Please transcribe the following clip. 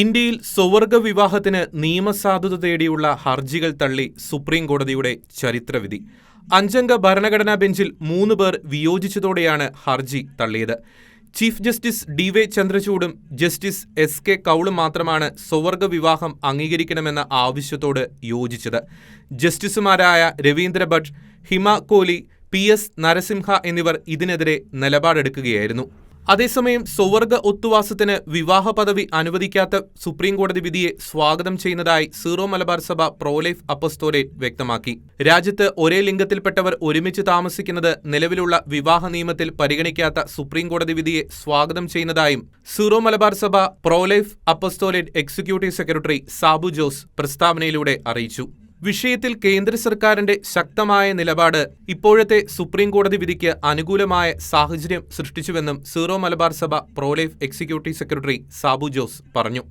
ഇന്ത്യയിൽ സ്വവർഗ വിവാഹത്തിന് നിയമസാധുത തേടിയുള്ള ഹർജികൾ തള്ളി സുപ്രീം കോടതിയുടെ ചരിത്രവിധി. അഞ്ചംഗ ഭരണഘടനാ ബെഞ്ചിൽ മൂന്ന് പേർ വിയോജിച്ചതോടെയാണ് ഹർജി തള്ളിയത്. ചീഫ് ജസ്റ്റിസ് ഡി വൈ ചന്ദ്രചൂഡും ജസ്റ്റിസ് എസ് കെ കൗളും മാത്രമാണ് സ്വവർഗ വിവാഹം അംഗീകരിക്കണമെന്ന ആവശ്യത്തോട് യോജിച്ചത്. ജസ്റ്റിസുമാരായ രവീന്ദ്ര ഭട്ട് ഹിമ കോലി പി എസ് നരസിംഹ എന്നിവർ ഇതിനെതിരെ നിലപാടെടുക്കുകയായിരുന്നു. അതേസമയം സ്വവർഗ ഒത്തുവാസത്തിന് വിവാഹ പദവി അനുവദിക്കാത്ത സുപ്രീംകോടതി വിധിയെ സ്വാഗതം ചെയ്യുന്നതായി സീറോ മലബാർ സഭ പ്രോലൈഫ് അപ്പസ്തോലേറ്റ് വ്യക്തമാക്കി. രാജ്യത്ത് ഒരേ ലിംഗത്തിൽപ്പെട്ടവർ ഒരുമിച്ച് താമസിക്കുന്നത് നിലവിലുള്ള വിവാഹ നിയമത്തിൽ പരിഗണിക്കാത്ത സുപ്രീംകോടതി വിധിയെ സ്വാഗതം ചെയ്യുന്നതായും സീറോ മലബാർ സഭ pro life apostolate executive secretary Sabu Jose പ്രസ്താവനയിലൂടെ അറിയിച്ചു. വിഷയത്തിൽ കേന്ദ്ര സർക്കാരിന്റെ ശക്തമായ നിലപാട് ഇപ്പോഴത്തെ സുപ്രീം കോടതി വിധിക്ക് അനുകൂലമായ സാഹചര്യം സൃഷ്ടിച്ചുവെന്നും സീറോ മലബാർ സഭ pro life executive secretary Sabu Jose പറഞ്ഞു.